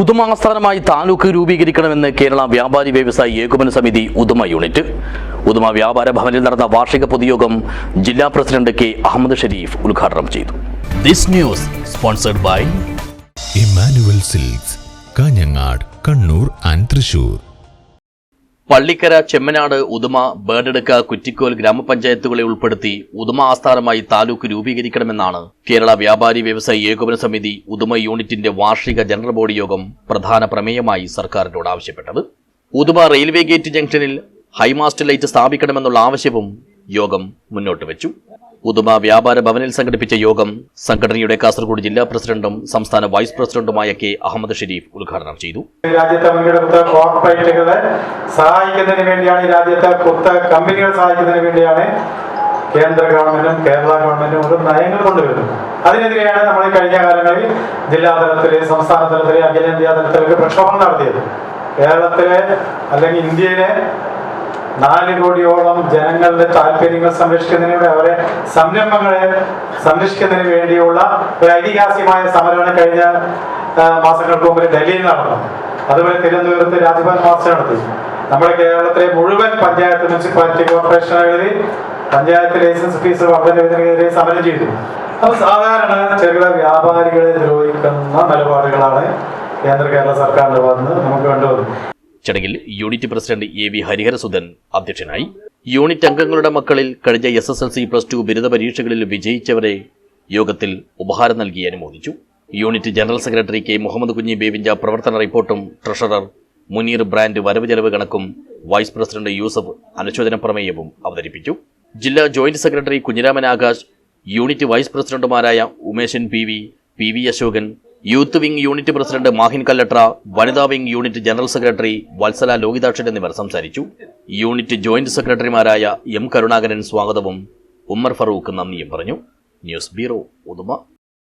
ഉദുമ ആസ്ഥാനമായി താലൂക്ക് രൂപീകരിക്കണമെന്ന് കേരള വ്യാപാരി വ്യവസായി ഏകോപന സമിതി ഉദുമ യൂണിറ്റ്. ഉദുമ വ്യാപാര ഭവനിൽ നടന്ന വാർഷിക പൊതുയോഗം ജില്ലാ പ്രസിഡന്റ് കെ അഹമ്മദ് ഷരീഫ് ഉദ്ഘാടനം ചെയ്തു. This news sponsored by Emmanuel silks Kanhangad Kannur and Thrissur Pallikkara Chemmanad Uduma Bedadukka Kuttikol ഗ്രാമപഞ്ചായത്തുകളെ ഉൾപ്പെടുത്തി ഉദുമ ആസ്ഥാനമായി താലൂക്ക് രൂപീകരിക്കണമെന്നാണ് കേരള വ്യാപാരി വ്യവസായി ഏകോപന സമിതി ഉദുമ യൂണിറ്റിന്റെ വാർഷിക ജനറൽ ബോഡി യോഗം പ്രധാന പ്രമേയമായി സർക്കാരിനോട് ആവശ്യപ്പെട്ടത്. ഉദുമ റെയിൽവേ ഗേറ്റ് ജംഗ്ഷനിൽ ഹൈമാസ്റ്റ് ലൈറ്റ് സ്ഥാപിക്കണമെന്നുള്ള ആവശ്യവും യോഗം മുന്നോട്ട് വെച്ചു. ഉദുമ വ്യാപാര ഭവനിൽ സംഘടിപ്പിച്ച യോഗം സംഘടനയുടെ കാസർഗോഡ് ജില്ലാ പ്രസിഡന്റും സംസ്ഥാന വൈസ് പ്രസിഡന്റുമായ കെ അഹമ്മദ് ഷെരീഫ് ഉദ്ഘാടനം ചെയ്തു. രാജ്യത്തെ മുൻകിടത്ത കോർപ്പറേറ്റുകളെ സഹായിക്കുന്നതിന് വേണ്ടിയാണ് രാജ്യത്തെ പുത്ത കമ്പനികൾ സഹായിക്കുന്നതിന് വേണ്ടിയാണ് കേന്ദ്ര ഗവൺമെന്റും കേരള ഗവൺമെന്റും ഒരു നയങ്ങൾ കൊണ്ടുവരുന്നത്. അതിനെതിരെയാണ് നമ്മൾ കഴിഞ്ഞ കാലങ്ങളിൽ ജില്ലാ തലത്തിൽ സംസ്ഥാന തലത്തിൽ അഖിലേന്ത്യാ തലത്തിലൊക്കെ പ്രക്ഷോഭം നടത്തിയത്. കേരളത്തിലെ അല്ലെങ്കിൽ ഇന്ത്യയിലെ നാല് കോടിയോളം ജനങ്ങളുടെ താല്പര്യങ്ങൾ സംരക്ഷിക്കുന്നതിന് വേണ്ടി അവരെ സംരംഭങ്ങളെ സംരക്ഷിക്കുന്നതിന് വേണ്ടിയുള്ള ഒരു ഐതിഹാസികമായ സമരമാണ് കഴിഞ്ഞ മാസങ്ങൾക്ക് മുമ്പ് ഡൽഹിയിൽ നടന്നത്. അതുപോലെ തിരുവനന്തപുരത്ത് രാജ്ഭവൻ മാർച്ച് നടത്തി. നമ്മുടെ കേരളത്തിലെ മുഴുവൻ പഞ്ചായത്ത് മുനിസിപ്പാലിറ്റി കോർപ്പറേഷനുകളിൽ പഞ്ചായത്ത് ലൈസൻസ് ഫീസ് വർദ്ധനവിനെതിരെ സമരം ചെയ്തു. അപ്പൊ സാധാരണ ചെറുകിട വ്യാപാരികളെ ദ്രോഹിക്കുന്ന നിലപാടുകളാണ് കേന്ദ്ര കേരള സർക്കാരിന്റെ ഭാഗത്ത് നമുക്ക് കണ്ടുവന്നത്. ചടങ്ങിൽ unit president A V Hariharasudhan അധ്യക്ഷനായി. യൂണിറ്റ് അംഗങ്ങളുടെ മക്കളിൽ കഴിഞ്ഞ S S L C plus two ബിരുദ പരീക്ഷകളിൽ വിജയിച്ചവരെ യോഗത്തിൽ ഉപഹാരം നൽകി അനുമോദിച്ചു. Unit general secretary K Muhammad Kunhi Bevinja പ്രവർത്തന റിപ്പോർട്ടും ട്രഷറർ മുനീർ ബ്രാൻഡ് വരവ് ചെലവ് കണക്കും വൈസ് പ്രസിഡന്റ് യൂസഫ് അനുശോചന പ്രമേയവും അവതരിപ്പിച്ചു. ജില്ലാ joint secretary Kunhiraman Akash unit vice പ്രസിഡന്റുമാരായ Umeshan P V P V Ashokan youth wing unit president Mahin Kalladra വനിതാ wing unit general secretary Vatsala Lokithakshan എന്നിവർ സംസാരിച്ചു. യൂണിറ്റ് ജോയിന്റ് സെക്രട്ടറിമാരായ എം കരുണാകരൻ സ്വാഗതവും ഉമ്മർ ഫറൂഖ് നന്ദിയും പറഞ്ഞു. News bureau Uduma.